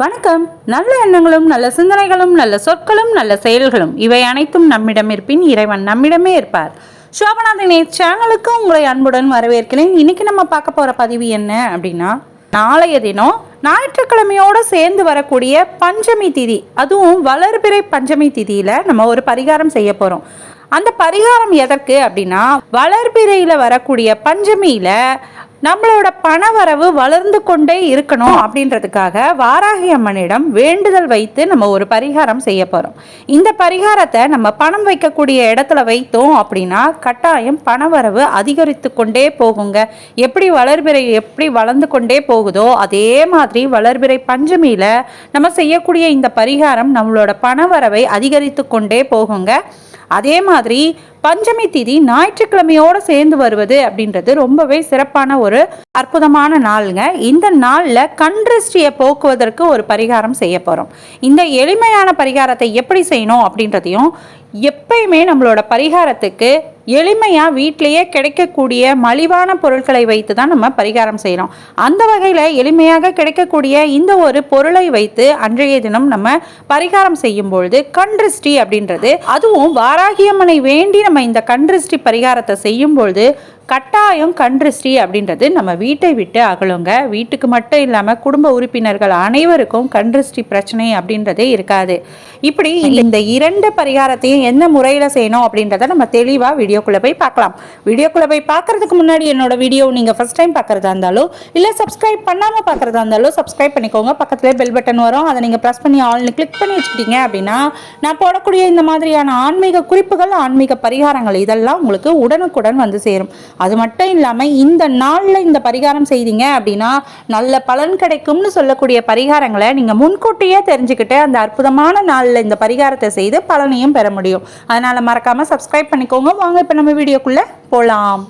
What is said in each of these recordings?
வணக்கம். நல்ல எண்ணங்களும் நல்ல சிந்தனைகளும் நல்ல சொற்களும் நல்ல செயல்களும் இவை அனைத்தும் நம்மிடம் இருப்பின் இறைவன் நம்மிடமே இருப்பார். சோபநாதனே சேனலுக்கு உங்களை அன்புடன் வரவேற்கிறேன். இன்னைக்கு நம்ம பார்க்க போற பதிவு என்ன அப்படின்னா நாளைய தினம் ஞாயிற்றுக்கிழமையோடு சேர்ந்து வரக்கூடிய பஞ்சமி திதி. அதுவும் வளர்பிறை பஞ்சமி திதியில நம்ம ஒரு பரிகாரம் செய்ய போறோம். அந்த பரிகாரம் எதற்கு அப்படின்னா வளர்பிறையில் வரக்கூடிய பஞ்சமியில நம்மளோட பணவரவு வளர்ந்து கொண்டே இருக்கணும் அப்படின்றதுக்காக வாராகி அம்மனிடம் வேண்டுதல் வைத்து நம்ம ஒரு பரிகாரம் செய்ய போகிறோம் இந்த பரிகாரத்தை நம்ம பணம் வைக்கக்கூடிய இடத்துல வைத்தோம் அப்படின்னா கட்டாயம் பணவரவு அதிகரித்து கொண்டே போகுங்க. எப்படி வளர்பிறை எப்படி வளர்ந்து கொண்டே போகுதோ அதே மாதிரி வளர்பிறை பஞ்சமியில் நம்ம செய்யக்கூடிய இந்த பரிகாரம் நம்மளோட பணவரவை அதிகரித்து கொண்டே போகுங்க. அதே மாதிரி பஞ்சமி திதி ஞாயிற்றுக்கிழமையோடு சேர்ந்து வருவது அப்படின்றது ரொம்பவே சிறப்பான ஒரு அற்புதமான நாளுங்க. இந்த நாளில் கண்திருஷ்டியை போக்குவதற்கு ஒரு பரிகாரம் செய்ய போகிறோம் இந்த எளிமையான பரிகாரத்தை எப்படி செய்யணும் அப்படின்றதையும் எப்பயுமே நம்மளோட பரிகாரத்துக்கு எளிமையாக வீட்டிலையே கிடைக்கக்கூடிய மலிவான பொருட்களை வைத்து தான் நம்ம பரிகாரம் செய்கிறோம் அந்த வகையில் எளிமையாக கிடைக்கக்கூடிய இந்த ஒரு பொருளை வைத்து அன்றைய தினம் நம்ம பரிகாரம் செய்யும் பொழுது கண்திருஷ்டி அப்படின்றது அதுவும் வாராகியம்மனை வேண்டி நம்ம இந்த கண்திருஷ்டி பரிகாரத்தை செய்யும் பொழுது கட்டாயம் கண்திருஷ்டி அப்படின்றது நம்ம வீட்டை விட்டு அகலுங்க. வீட்டுக்கு மட்டும் இல்லாமல் குடும்ப உறுப்பினர்கள் அனைவருக்கும் கண்திருஷ்டி பிரச்சனை அப்படின்றதே இருக்காது. இப்படி இந்த இரண்டு பரிகாரத்தையும் எந்த முறையில் செய்யணும் அப்படின்றத நம்ம தெளிவாக வீடியோக்குள்ளே போய் பார்க்கலாம். வீடியோக்குள்ளே போய் பார்க்கறதுக்கு முன்னாடி என்னோட வீடியோ நீங்கள் ஃபஸ்ட் டைம் பார்க்குறதா இருந்தாலும் இல்லை சப்ஸ்கிரைப் பண்ணாமல் பார்க்குறதா இருந்தாலும் சப்ஸ்கிரைப் பண்ணிக்கோங்க. பக்கத்துலேயே பெல் பட்டன் வரும். அதை நீங்கள் ப்ரெஸ் பண்ணி ஆல்னு கிளிக் பண்ணி வச்சுக்கிட்டீங்க அப்படின்னா நான் போடக்கூடிய இந்த மாதிரியான ஆன்மீக குறிப்புகள் ஆன்மீக பரிகாரங்கள் இதெல்லாம் உங்களுக்கு உடனுக்குடன் வந்து சேரும். அது மட்டும் இல்லாமல் இந்த நாளில் இந்த பரிகாரம் செய்தீங்க அப்படின்னா நல்ல பலன் கிடைக்கும்னு சொல்லக்கூடிய பரிகாரங்களை நீங்கள் முன்கூட்டியே தெரிஞ்சுக்கிட்டு அந்த அற்புதமான நாளில் இந்த பரிகாரத்தை செய்து பலனையும் பெற முடியும். அதனால் மறக்காமல் சப்ஸ்கிரைப் பண்ணிக்கோங்க. வாங்க இப்போ நம்ம வீடியோக்குள்ளே போகலாம்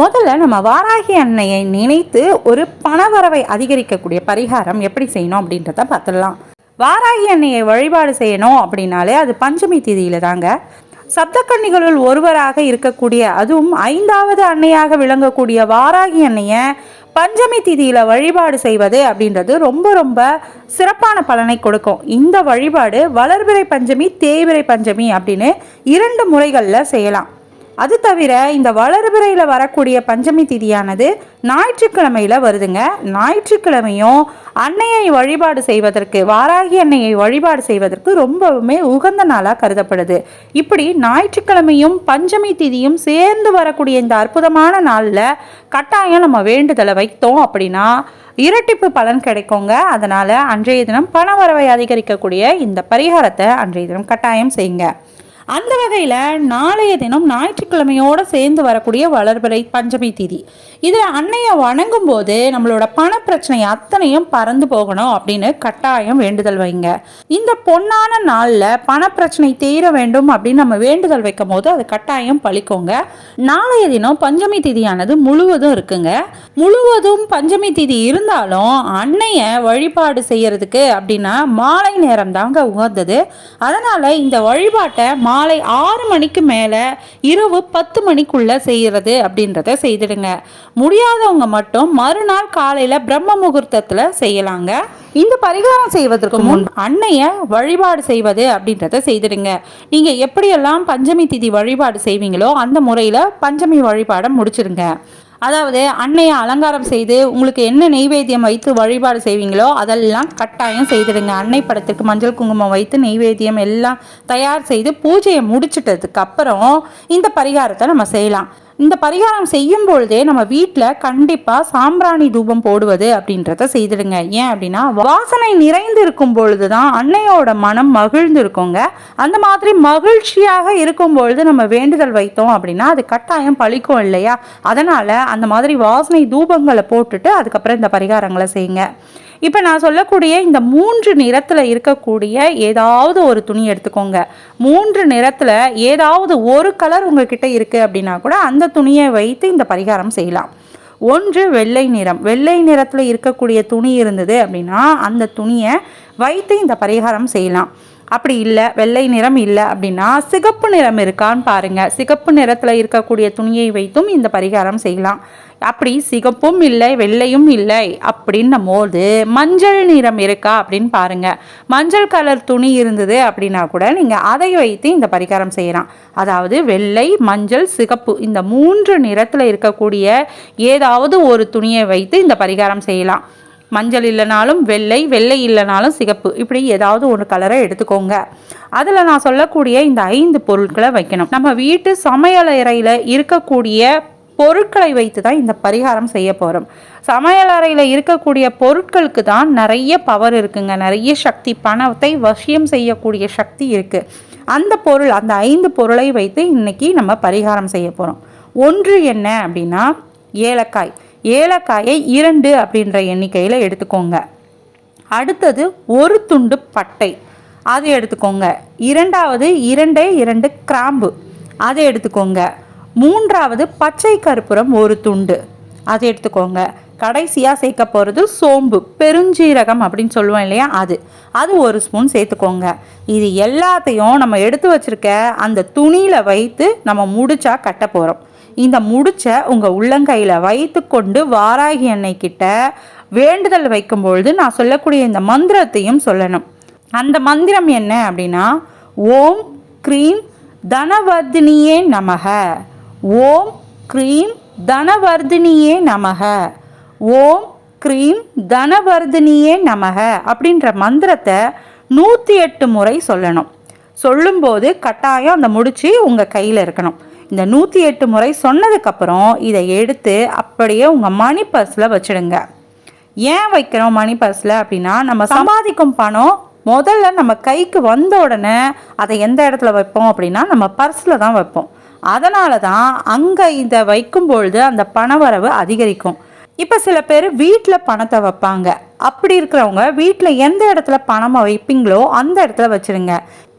முதல்ல நம்ம வாராகி அன்னையை நினைத்து ஒரு பணவரவை அதிகரிக்கக்கூடிய பரிகாரம் எப்படி செய்யணும் அப்படின்றத பார்த்துடலாம். வாராகி அன்னையை வழிபாடு செய்யணும் அப்படின்னாலே அது பஞ்சமி திதியில தாங்க. சப்தக்கன்னிகளுள் ஒருவராக இருக்கக்கூடிய அதுவும் ஐந்தாவது அன்னையாக விளங்கக்கூடிய வாராகி அன்னையை பஞ்சமி திதியில் வழிபாடு செய்வது அப்படின்றது ரொம்ப ரொம்ப சிறப்பான பலனை கொடுக்கும். இந்த வழிபாடு வளர்பிறை பஞ்சமி தேய்பிறை பஞ்சமி அப்படின்னு இரண்டு முறைகளில் செய்யலாம். அது தவிர இந்த வளர்பிறையில் வரக்கூடிய பஞ்சமி திதியானது ஞாயிற்றுக்கிழமையில் வருதுங்க. ஞாயிற்றுக்கிழமையும் அன்னையை வழிபாடு செய்வதற்கு வாராகி அன்னையை வழிபாடு செய்வதற்கு ரொம்பவுமே உகந்த நாளாக கருதப்படுது. இப்படி ஞாயிற்றுக்கிழமையும் பஞ்சமி திதியும் சேர்ந்து வரக்கூடிய இந்த அற்புதமான நாளில் கட்டாயம் நம்ம வேண்டுதலை வைத்தோம் அப்படின்னா இரட்டிப்பு பலன் கிடைக்குங்க. அதனால் அன்றைய தினம் பண வரவை அதிகரிக்கக்கூடிய இந்த பரிகாரத்தை அன்றைய தினம் கட்டாயம் செய்யுங்க. அந்த வகையில் நாளைய தினம் ஞாயிற்றுக்கிழமையோடு சேர்ந்து வரக்கூடிய வளர்பிறை பஞ்சமி திதி. இதில் அன்னையை வணங்கும் போது நம்மளோட பண பிரச்சனை அத்தனையும் பறந்து போகணும் அப்படின்னு கட்டாயம் வேண்டுதல் வைங்க. இந்த பொன்னான நாளில் பண பிரச்சனை தீர வேண்டும் அப்படின்னு நம்ம வேண்டுதல் வைக்கும் போது அது கட்டாயம் பழிக்கோங்க. நாளைய தினம் பஞ்சமி திதியானது முழுவதும் இருக்குங்க. முழுவதும் பஞ்சமி திதி இருந்தாலும் அன்னையை வழிபாடு செய்யறதுக்கு அப்படின்னா மாலை நேரம் தாங்க உகந்தது. அதனால் இந்த வழிபாட்டை மாலை ஆறு மணிக்கு மேலே இரவு பத்து மணிக்குள்ளே செய்கிறது அப்படின்றத செய்திடுங்க. முடியாதவங்க மட்டும் மறுநாள் காலையில் பிரம்ம முகூர்த்தத்தில் செய்யலாங்க. இந்த பரிகாரம் செய்வதற்கு முன் அன்னைய வழிபாடு செய்வது அப்படின்றத செய்திடுங்க. நீங்கள் எப்படியெல்லாம் பஞ்சமி திதி வழிபாடு செய்வீங்களோ அந்த முறையில் பஞ்சமி வழிபாடை முடிச்சிடுங்க அதாவது அன்னையை அலங்காரம் செய்து உங்களுக்கு என்ன நெய்வேத்தியம் வைத்து வழிபாடு செய்வீங்களோ அதெல்லாம் கட்டாயம் செய்திடுங்க. அன்னை படத்துக்கு மஞ்சள் குங்குமம் வைத்து நெய்வேத்தியம் எல்லாம் தயார் செய்து பூஜையை முடிச்சிட்டதுக்கு அப்புறம் இந்த பரிகாரத்தை நம்ம செய்யலாம். இந்த பரிகாரம் செய்யும் பொழுதே நம்ம வீட்டில் கண்டிப்பாக சாம்பிராணி தூபம் போடுவது அப்படின்றத செய்திடுங்க. ஏன் அப்படின்னா வாசனை நிறைந்து இருக்கும் பொழுது தான் அன்னையோட மனம் மகிழ்ந்து இருக்குங்க அந்த மாதிரி மகிழ்ச்சியாக இருக்கும் பொழுது நம்ம வேண்டுதல் வைத்தோம் அப்படின்னா அது கட்டாயம் பழிக்கும் இல்லையா? அதனால் அந்த மாதிரி வாசனை தூபங்களை போட்டுட்டு அதுக்கப்புறம் இந்த பரிகாரங்களை செய்யுங்க. இப்போ நான் சொல்லக்கூடிய இந்த மூன்று நிறத்தில் இருக்கக்கூடிய ஏதாவது ஒரு துணி எடுத்துக்கோங்க. மூன்று நிறத்தில் ஏதாவது ஒரு கலர் உங்ககிட்ட இருக்குது அப்படின்னா கூட அந்த துணியை வைத்து இந்த பரிகாரம் செய்யலாம். ஒன்று வெள்ளை நிறம். வெள்ளை நிறத்தில் இருக்கக்கூடிய துணி இருந்தது அப்படின்னா அந்த துணியை வைத்து இந்த பரிகாரம் செய்யலாம். அப்படி இல்லை வெள்ளை நிறம் இல்லை அப்படின்னா சிகப்பு நிறம் இருக்கான்னு பாருங்கள் சிகப்பு நிறத்தில் இருக்கக்கூடிய துணியை வைத்தும் இந்த பரிகாரம் செய்யலாம். அப்படி சிகப்பும் இல்லை வெள்ளையும் இல்லை அப்படின்னும் போது மஞ்சள் நிறம் இருக்கா அப்படின்னு பாருங்கள் மஞ்சள் கலர் துணி இருந்தது அப்படின்னா கூட நீங்கள் அதை வைத்து இந்த பரிகாரம் செய்யலாம். அதாவது வெள்ளை மஞ்சள் சிகப்பு இந்த மூன்று நிறத்தில் இருக்கக்கூடிய ஏதாவது ஒரு துணியை வைத்து இந்த பரிகாரம் செய்யலாம். மஞ்சள் இல்லைனாலும் வெள்ளை வெள்ளை இல்லைனாலும் சிகப்பு. இப்படி ஏதாவது ஒரு கலரை எடுத்துக்கோங்க. அதில் நான் சொல்லக்கூடிய இந்த ஐந்து பொருட்களை வைக்கணும். நம்ம வீட்டு சமையலறையில் இருக்கக்கூடிய பொருட்களை வைத்து தான் இந்த பரிகாரம் செய்ய போகிறோம் சமையலறையில் இருக்கக்கூடிய பொருட்களுக்கு தான் நிறைய பவர் இருக்குங்க. நிறைய சக்தி பணத்தை வசியம் செய்யக்கூடிய சக்தி இருக்குது அந்த பொருள் அந்த ஐந்து பொருளை வைத்து இன்னைக்கு நம்ம பரிகாரம் செய்ய போகிறோம் ஒன்று என்ன அப்படின்னா ஏலக்காய். ஏலக்காயை இரண்டு அப்படின்ற எண்ணிக்கையில் எடுத்துக்கோங்க. அடுத்தது ஒரு துண்டு பட்டை. அது எடுத்துக்கோங்க. இரண்டாவது இரண்டே இரண்டு கிராம்பு. அதை எடுத்துக்கோங்க. மூன்றாவது பச்சை கற்பூரம் ஒரு துண்டு. அதை எடுத்துக்கோங்க. கடைசியாக சேர்க்க போகிறது சோம்பு பெருஞ்சீரகம் அப்படின்னு சொல்லுவோம் இல்லையா அது. அது ஒரு ஸ்பூன் சேர்த்துக்கோங்க. இது எல்லாத்தையும் நம்ம எடுத்து வச்சிருக்க அந்த துணியில் வைத்து நம்ம முடிச்சா கட்ட போகிறோம் இந்த முடிச்ச உங்கள் உள்ளங்கையில் வைத்து கொண்டு வாராகி அன்னை கிட்ட வேண்டுதல் வைக்கும்பொழுது நான் சொல்லக்கூடிய இந்த மந்திரத்தையும் சொல்லணும். அந்த மந்திரம் என்ன அப்படின்னா ஓம் க்ரீம் தனவர்தினியே நமக. ஓம் க்ரீம் தனவர்தினியே நமக. ஓம் க்ரீம் தனவர்தினியே நமக அப்படின்ற மந்திரத்தை நூற்றி எட்டு முறை சொல்லணும். சொல்லும்போது கட்டாயம் அந்த முடிச்சு உங்கள் கையில் இருக்கணும். இந்த நூற்றி எட்டு முறை சொன்னதுக்கப்புறம் இதை எடுத்து அப்படியே உங்கள் மணி பர்ஸில் வச்சுடுங்க. ஏன் வைக்கிறோம் மணி பர்ஸில் அப்படின்னா நம்ம சம்பாதிக்கும் பணம் முதல்ல நம்ம கைக்கு வந்த உடனே அதை எந்த இடத்துல வைப்போம் அப்படின்னா நம்ம பர்ஸில் தான் வைப்போம். அதனால தான் அங்கே இதை வைக்கும் பொழுது அந்த பணவரவு அதிகரிக்கும். இப்போ சில பேர் வீட்டில் பணத்தை வைப்பாங்க. அப்படி இருக்கிறவங்க வீட்டில் எந்த இடத்துல பணம் வைப்பீங்களோ அந்த இடத்துல வச்சுருங்க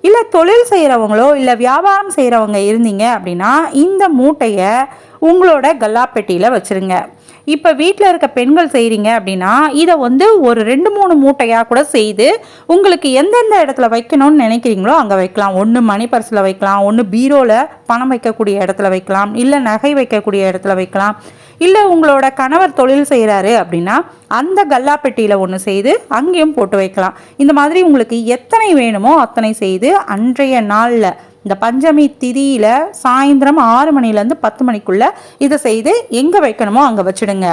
இல்லை தொழில் செய்கிறவங்களோ இல்லை வியாபாரம் செய்கிறவங்க இருந்தீங்க அப்படின்னா இந்த மூட்டையை உங்களோட கல்லாப்பெட்டியில் வச்சுருங்க. இப்போ வீட்டில் இருக்க பெண்கள் செய்கிறீங்க அப்படின்னா இதை வந்து ஒரு ரெண்டு மூணு மூட்டையாக கூட செய்து உங்களுக்கு எந்தெந்த இடத்துல வைக்கணும்னு நினைக்கிறீங்களோ அங்கே வைக்கலாம். ஒன்று மணி பர்ஸில் வைக்கலாம் ஒன்று பீரோவில் பணம் வைக்கக்கூடிய இடத்துல வைக்கலாம் இல்லை நகை வைக்கக்கூடிய இடத்துல வைக்கலாம். இல்லை உங்களோட கணவர் தொழில் செய்கிறாரு அப்படின்னா அந்த கல்லா பெட்டியில் ஒன்று செய்து அங்கேயும் போட்டு வைக்கலாம். இந்த மாதிரி உங்களுக்கு எத்தனை வேணுமோ அத்தனை செய்து அன்றைய நாளில் இந்த பஞ்சமி திதியில் சாயந்தரம் ஆறு மணிலேருந்து பத்து மணிக்குள்ளே இதை செய்து எங்கே வைக்கணுமோ அங்கே வச்சுடுங்க.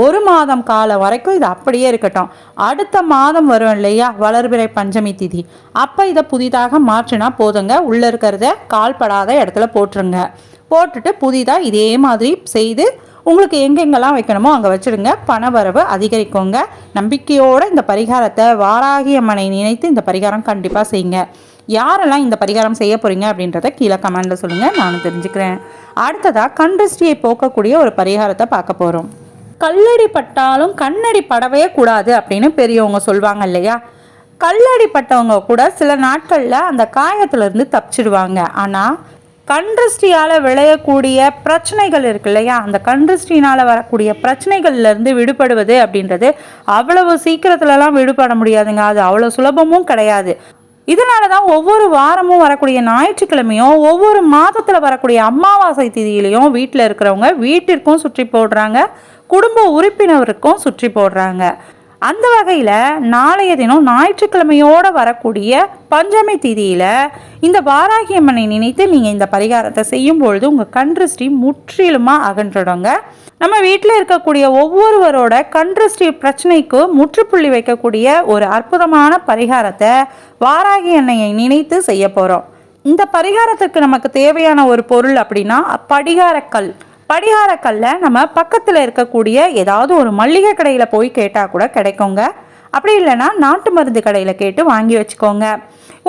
ஒரு மாதம் காலம் வரைக்கும் இது அப்படியே இருக்கட்டும். அடுத்த மாதம் வரும் இல்லையா? வளர்பிறை பஞ்சமி திதி. அப்போ இதை புதிதாக மாற்றினா போதுங்க. உள்ளே இருக்கிறத கால்படாத இடத்துல போட்டுருங்க. போட்டுட்டு புதிதாக இதே மாதிரி செய்து உங்களுக்கு எங்கெங்கெல்லாம் வைக்கணுமோ அங்கே வச்சுடுங்க. பணவரவு அதிகரிக்குங்க. நம்பிக்கையோடு இந்த பரிகாரத்தை வாராகியம்மனை நினைத்து இந்த பரிகாரம் கண்டிப்பாக செய்யுங்க. யாரெல்லாம் இந்த பரிகாரம் செய்ய போகிறீங்க அப்படின்றத கீழே கமெண்டில் சொல்லுங்கள் நானும் தெரிஞ்சுக்கிறேன். அடுத்ததாக கண்டிருஷ்டியை போக்கக்கூடிய ஒரு பரிகாரத்தை பார்க்க போகிறோம் கல்லடி பட்டாலும் கண்ணடி படவே கூடாது அப்படின்னு பெரியவங்க சொல்லுவாங்க இல்லையா? கல்லடி பட்டவங்க கூட சில நாட்களில் அந்த காயத்துலேருந்து தப்பிச்சிடுவாங்க. ஆனால் கண்ட்ரிஸ்டியால் விளையக்கூடிய பிரச்சனைகள் இருக்கு இல்லையா? அந்த கண்ட்ரிஸ்டினால் வரக்கூடிய பிரச்சனைகள்லேருந்து விடுபடுவது அப்படின்றது அவ்வளவு சீக்கிரத்துலலாம் விடுபட முடியாதுங்க. அது அவ்வளோ சுலபமும் கிடையாது. இதனால தான் ஒவ்வொரு வாரமும் வரக்கூடிய ஞாயிற்றுக்கிழமையும் ஒவ்வொரு மாதத்தில் வரக்கூடிய அமாவாசை திதியிலையும் வீட்டில் இருக்கிறவங்க வீட்டிற்கும் சுற்றி போடுறாங்க குடும்ப உறுப்பினருக்கும் சுற்றி போடுறாங்க. அந்த வகையில் நாளைய தினம் ஞாயிற்றுக்கிழமையோடு வரக்கூடிய பஞ்சமி திதியில் இந்த வாராகி அம்மனை நினைத்து நீங்கள் இந்த பரிகாரத்தை செய்யும் பொழுது உங்கள் கன்றுஸ்ரீ முற்றிலுமாக அகன்றுடுங்க. நம்ம வீட்டில் இருக்கக்கூடிய ஒவ்வொருவரோட கன்றுஸ்ரீ பிரச்சனைக்கு முற்றுப்புள்ளி வைக்கக்கூடிய ஒரு அற்புதமான பரிகாரத்தை வாராகி எண்ணெயை நினைத்து செய்ய போகிறோம் இந்த பரிகாரத்துக்கு நமக்கு தேவையான ஒரு பொருள் அப்படின்னா படிகாரக்கல். படிகாரக்கல்லை நம்ம பக்கத்தில் இருக்கக்கூடிய ஏதாவது ஒரு மல்லிகை கடையில் போய் கேட்டால் கூட கிடைக்குங்க. அப்படி இல்லைன்னா நாட்டு மருந்து கடையில் கேட்டு வாங்கி வச்சுக்கோங்க.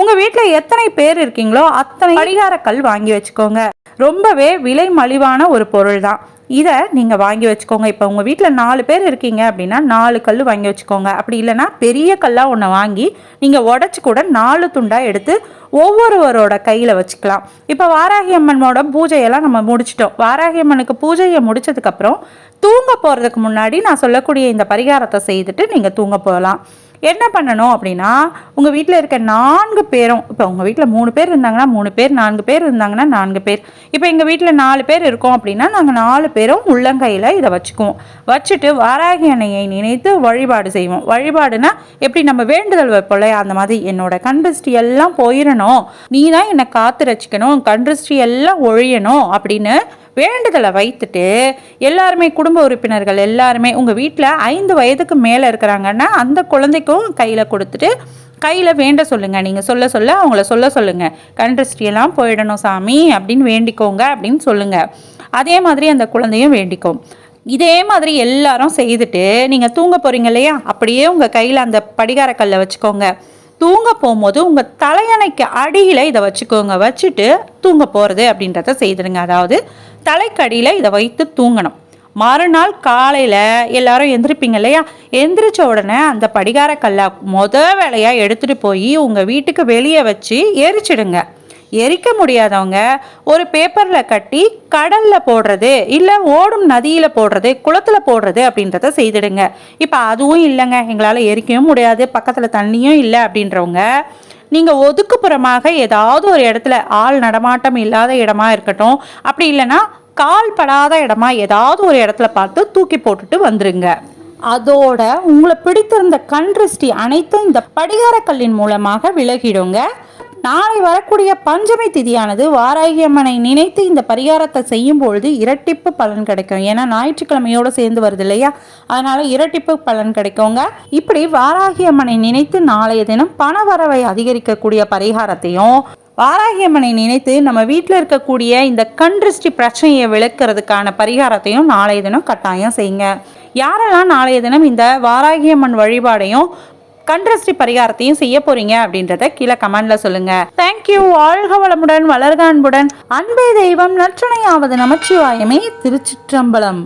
உங்கள் வீட்டில் எத்தனை பேர் இருக்கீங்களோ அத்தனை படிகாரக்கல் வாங்கி வச்சுக்கோங்க. ரொம்பவே விலை மலிவான ஒரு பொருள் தான் இதை நீங்கள் வாங்கி வச்சுக்கோங்க. இப்போ உங்கள் வீட்டில் நாலு பேர் இருக்கீங்க அப்படின்னா நாலு கல் வாங்கி வச்சுக்கோங்க. அப்படி இல்லைன்னா பெரிய கல்லாக ஒன்று வாங்கி நீங்கள் உடச்சி கூட நாலு துண்டாக எடுத்து ஒவ்வொருவரோட கையில் வச்சுக்கலாம். இப்போ வாராகி அம்மனோட பூஜையெல்லாம் நம்ம முடிச்சிட்டோம். வாராகி அம்மனுக்கு பூஜையை முடிச்சதுக்கப்புறம் தூங்க போகிறதுக்கு முன்னாடி நான் சொல்லக்கூடிய இந்த பரிகாரத்தை செய்துட்டு நீங்கள் தூங்க போகலாம். என்ன பண்ணணும் அப்படின்னா உங்கள் வீட்டில் இருக்க நான்கு பேரும் இப்போ உங்கள் வீட்டில் மூணு பேர் இருந்தாங்கன்னா மூணு பேர் நான்கு பேர் இருந்தாங்கன்னா நான்கு பேர். இப்போ எங்கள் வீட்டில் நாலு பேர் இருக்கோம் அப்படின்னா நாங்கள் நாலு பேரும் உள்ளங்கையில் இதை வச்சுக்குவோம். வச்சுட்டு வாராகி அணையை நினைத்து வழிபாடு செய்வோம். வழிபாடுனா எப்படி நம்ம வேண்டுதல் வைப்போம்ல அந்த மாதிரி என்னோட கண்திருஷ்டி எல்லாம் போயிடணும். நீ தான் என்னை காத்து ரசிக்கணும் கண்திருஷ்டி எல்லாம் ஒழியணும் அப்படின்னு வேண்டுதலை வைத்துட்டு எல்லாருமே குடும்ப உறுப்பினர்கள் எல்லாருமே உங்கள் வீட்டில் ஐந்து வயதுக்கு மேலே இருக்கிறாங்கன்னா அந்த குழந்தைக்கும் கையில் கொடுத்துட்டு கையில் வேண்ட சொல்லுங்கள் நீங்கள் சொல்ல சொல்ல அவங்கள சொல்ல சொல்லுங்கள் கண் போயிடணும் சாமி அப்படின்னு வேண்டிக்கோங்க அப்படின்னு சொல்லுங்கள் அதே மாதிரி அந்த குழந்தையும் வேண்டிக்கும். இதே மாதிரி எல்லாரும் செய்துட்டு நீங்கள் தூங்க போகிறீங்க இல்லையா? அப்படியே உங்கள் கையில் அந்த படிகாரக்கல்லை வச்சுக்கோங்க. தூங்க போகும்போது உங்கள் தலையணைக்கு அடியில் இதை வச்சுக்கோங்க. வச்சுட்டு தூங்க போகிறது அப்படின்றத செய்திடுங்க. அதாவது தலைக்கடியில் இதை வைத்து தூங்கணும். மறுநாள் காலையில் எல்லாரும் எந்திரிப்பீங்க இல்லையா? எந்திரிச்ச உடனே அந்த படிகார கல்லை முத வேலையாக எடுத்துகிட்டு போய் உங்கள் வீட்டுக்கு வெளியே வச்சு எரிச்சிடுங்க. எரிக்க முடியாதவங்க ஒரு பேப்பரில் கட்டி கடலில் போடுறது இல்லை ஓடும் நதியில் போடுறது குளத்தில் போடுறது அப்படின்றத செய்திடுங்க. இப்போ அதுவும் இல்லைங்க. எங்களால் எரிக்கவும் முடியாது. பக்கத்தில் தண்ணியும் இல்லை அப்படின்றவங்க நீங்கள் ஒதுக்குப்புறமாக ஏதாவது ஒரு இடத்துல ஆள் நடமாட்டம் இல்லாத இடமா இருக்கட்டும். அப்படி இல்லைன்னா கால் படாத இடமா ஏதாவது ஒரு இடத்துல பார்த்து தூக்கி போட்டுட்டு வந்துருங்க. அதோட உங்களை பிடித்திருந்த கண்ட்ரிஸ்டி அனைத்தும் இந்த படிகாரக்கல்லின் மூலமாக விலகிடுங்க. நாளை வரக்கூடிய பஞ்சமி திதியானது வாராகி அம்மனை நினைத்து இந்த பரிகாரத்தை செய்யும் பொழுது இரட்டிப்பு பலன் கிடைக்கும். ஏன்னா ஞாயிற்றுக்கிழமையோடு சேர்ந்து வருது இல்லையா? அதனால இரட்டிப்பு பலன் கிடைக்குங்க. இப்படி வாராகி அம்மனை நினைத்து நாளைய தினம் பண வரவை அதிகரிக்கக்கூடிய பரிகாரத்தையும் வாராகியம்மனை நினைத்து நம்ம வீட்டில் இருக்கக்கூடிய இந்த கண்ட்ரிஸ்டி பிரச்சனையை விளக்குறதுக்கான பரிகாரத்தையும் நாளைய தினம் கட்டாயம் செய்யுங்க. யாரெல்லாம் நாளைய தினம் இந்த வாராகியம்மன் வழிபாடையும் கண்ட்ரஸ்டி பரிகாரத்தையும் செய்ய போறீங்க அப்படின்றத கீழே கமெண்ட்ல சொல்லுங்க. தேங்க்யூ வாழ்க வளமுடன் வளர்க அன்புடன். அன்பே தெய்வம் நற்றுணையாவது நமச்சிவாயமே திருச்சிற்றம்பலம்.